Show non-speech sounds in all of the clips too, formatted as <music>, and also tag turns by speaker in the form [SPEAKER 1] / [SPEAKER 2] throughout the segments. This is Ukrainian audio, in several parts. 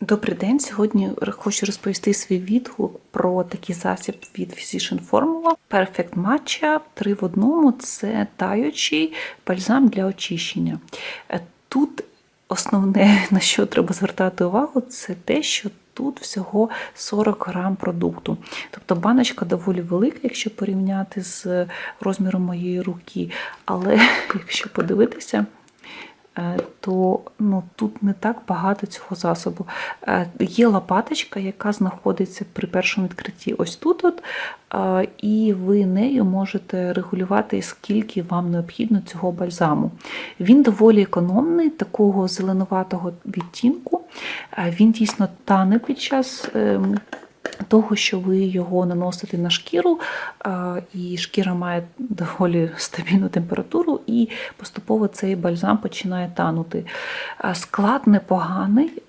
[SPEAKER 1] Добрий день. Сьогодні хочу розповісти свій відгук про такий засіб від Physician Formula Perfect Matcha 3 в одному це таючий бальзам для очищення. Е, Тут основне, <laughs> на що треба звертати увагу, це те, що тут всього 40 грам продукту. Тобто баночка доволі велика, якщо порівняти з розміром моєї руки. Але <laughs> якщо подивитися, е, то ну, тут не так багато цього засобу. Е, Є лопаточка, яка знаходиться при першому відкритті ось тут, от, е, і ви нею можете регулювати, скільки вам необхідно цього бальзаму. Він доволі економний, такого зеленуватого відтінку. Е, Він дійсно тане під час. Того, що ви його наносите на шкіру, і шкіра має доволі стабільну температуру, і поступово цей бальзам починає танути. Склад непоганий,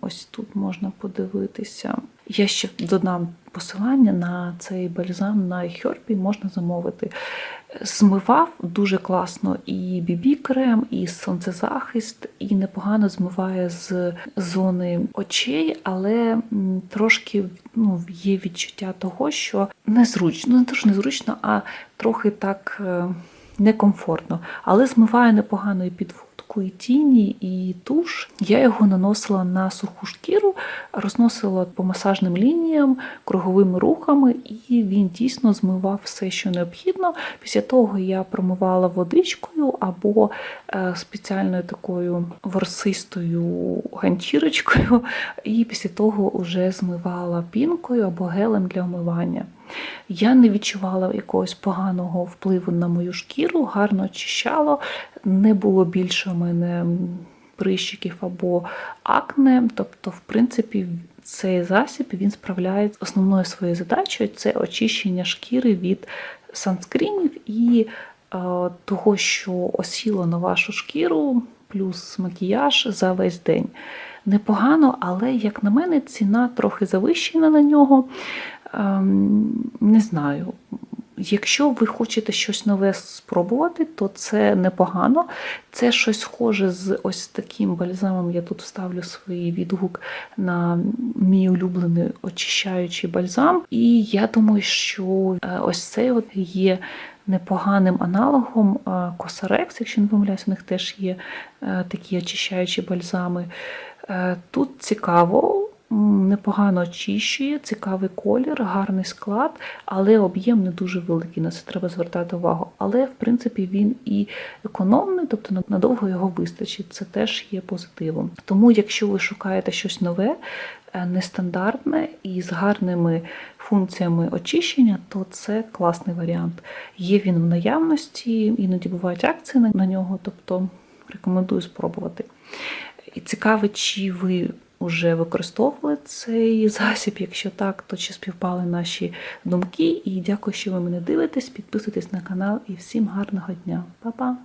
[SPEAKER 1] ось тут можна подивитися. Я ще додам посилання на цей бальзам на Хербі можна замовити. Змивав дуже класно і BB-крем, і сонцезахист, і непогано змиває з зони очей, але трошки ну, є відчуття того, що незручно, не що незручно, а трохи так е, некомфортно. Але змиває непогано і підводку, і тіні, і туш. Я його наносила на суху шкіру, розносила по масажним лініям, круговими рухами, і він дійсно змивав все, що необхідно. Після того я промивала водичкою або е, спеціальною такою ворсистою ганчірочкою, і після того вже змивала пінкою або гелем для омивання. Я не відчувала якогось поганого впливу на мою шкіру, гарно очищало, не було більше у мене прищиків або акне. Тобто, в принципі, цей засіб він справляє з основною своєю задачею це очищення шкіри від санскрінів і е, того, що осіло на вашу шкіру, плюс макіяж за весь день. Непогано, але, як на мене, ціна трохи завищена на нього. Ем, Не знаю. Якщо ви хочете щось нове спробувати, то це непогано. Це щось схоже з ось таким бальзамом. Я тут вставлю свій відгук на мій улюблений очищаючий бальзам. І я думаю, що е, ось цей от є непоганим аналогом Косарекс, якщо не помиляюсь, у них теж є е, такі очищаючі бальзами. Е, Тут цікаво. Непогано очищує, цікавий колір, гарний склад, але об'єм не дуже великий, на це треба звертати увагу. Але, в принципі, він і економний, тобто надовго його вистачить. Це теж є позитивом. Тому, якщо ви шукаєте щось нове, е, нестандартне і з гарними функціями очищення, то це класний варіант. Є він в наявності, іноді бувають акції на нього, тобто рекомендую спробувати. І цікаво, чи ви вже використовували цей засіб. Якщо так, то чи співпали наші думки. І дякую, що ви мене дивитесь. Підписуйтесь на канал і всім гарного дня. Па-па!